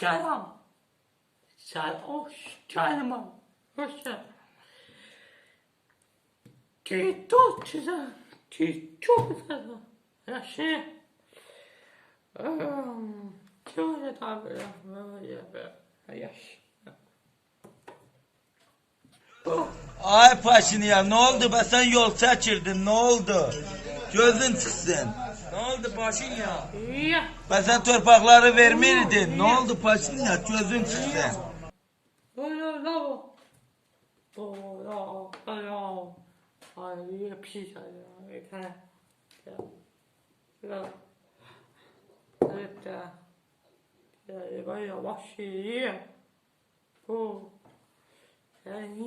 Selam. Selam. Hoş geldin. Hoş geldin. Tito güzel. Tito güzel. Ya şey. Şöyle tabi. Yaş. Ay Paşinyan ne oldu be sen yol çekirdin ne oldu? Gözün çıksın. Ne oldu başın ya? Ya. Be sen torpakları vermiydin. Ne oldu Paşinyan ben yavaş yiyeyim. Bu. Yani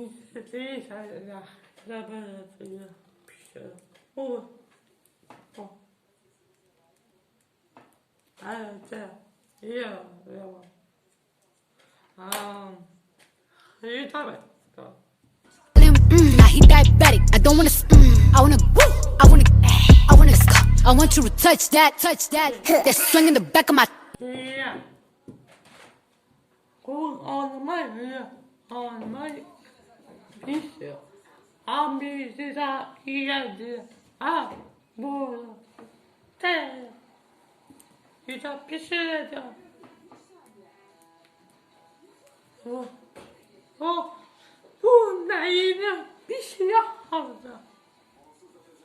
değil ya. Ya ben ya. Bir şey. O. Yeah, yeah. Um, you tell me. Go. Mm-hmm. Now he diabetic. I don't wanna. Mm, I wanna. Woo, I wanna. I wanna. I want you to touch that, touch that. That swing in the back of my. Yeah. Hold on my yeah. On my. Issue. I'm busy. Yeah. Ah. Boy. Damn. 피자 피스해줘 어, 어, 어, 나 이름 피스야 하자.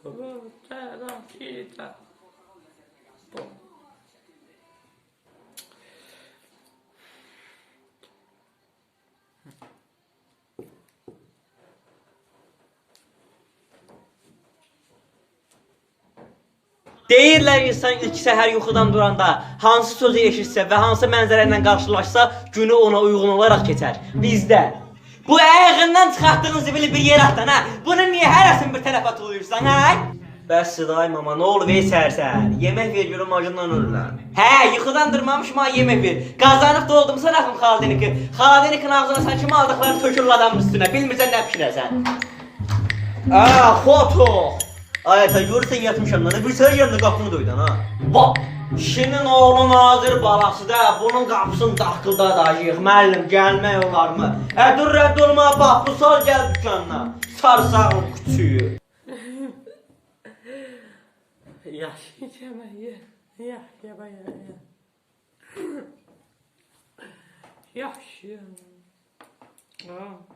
어, 자라 피자. 뽕. Deyirlər insan ilk səhər yuxudan duranda hansı sözü eşitsə və hansı mənzərə ilə qarşılaşsa günü ona uyğun olaraq keçər. Bizdə bu ayağından çıxartdığın zibili bir yer atdan ha. Bunu niyə hərəsin bir tərəfə tuluyursan ha? Bəs Sıday mama nə olub ey sərsər? Yemək ver görüm acından ölürlər. Hə, yuxudan durmamışım ha yemək ver. Qazanıb doldum sənəxim xaldeniki. Xaldenikin ağzına sən kimi aldıqlarını tökürlər adamın üstünə. Bilmirsən nə bişirəsən. Aa, foto. Ay ta görürsən yatmışam lan. Bir sər yanında qapını döydün ha. Bak. Kişinin oğlu nazir balası da bunun qapısını daxılda dayıyıq. Müəllim gəlmək olarmı? Ə dur rədd olma bax bu sal gəl dükanına. Sarsağın küçüyü. Yaşayacağım ya. Ya ya ya ya. Yaşıyorum. Ah.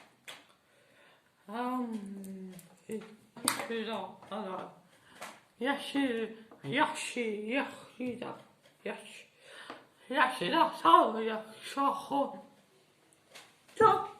Güzel. Yaşı, yaşı, yaşı da, yaşı, yaşı da sağ, yaşı, yaşı,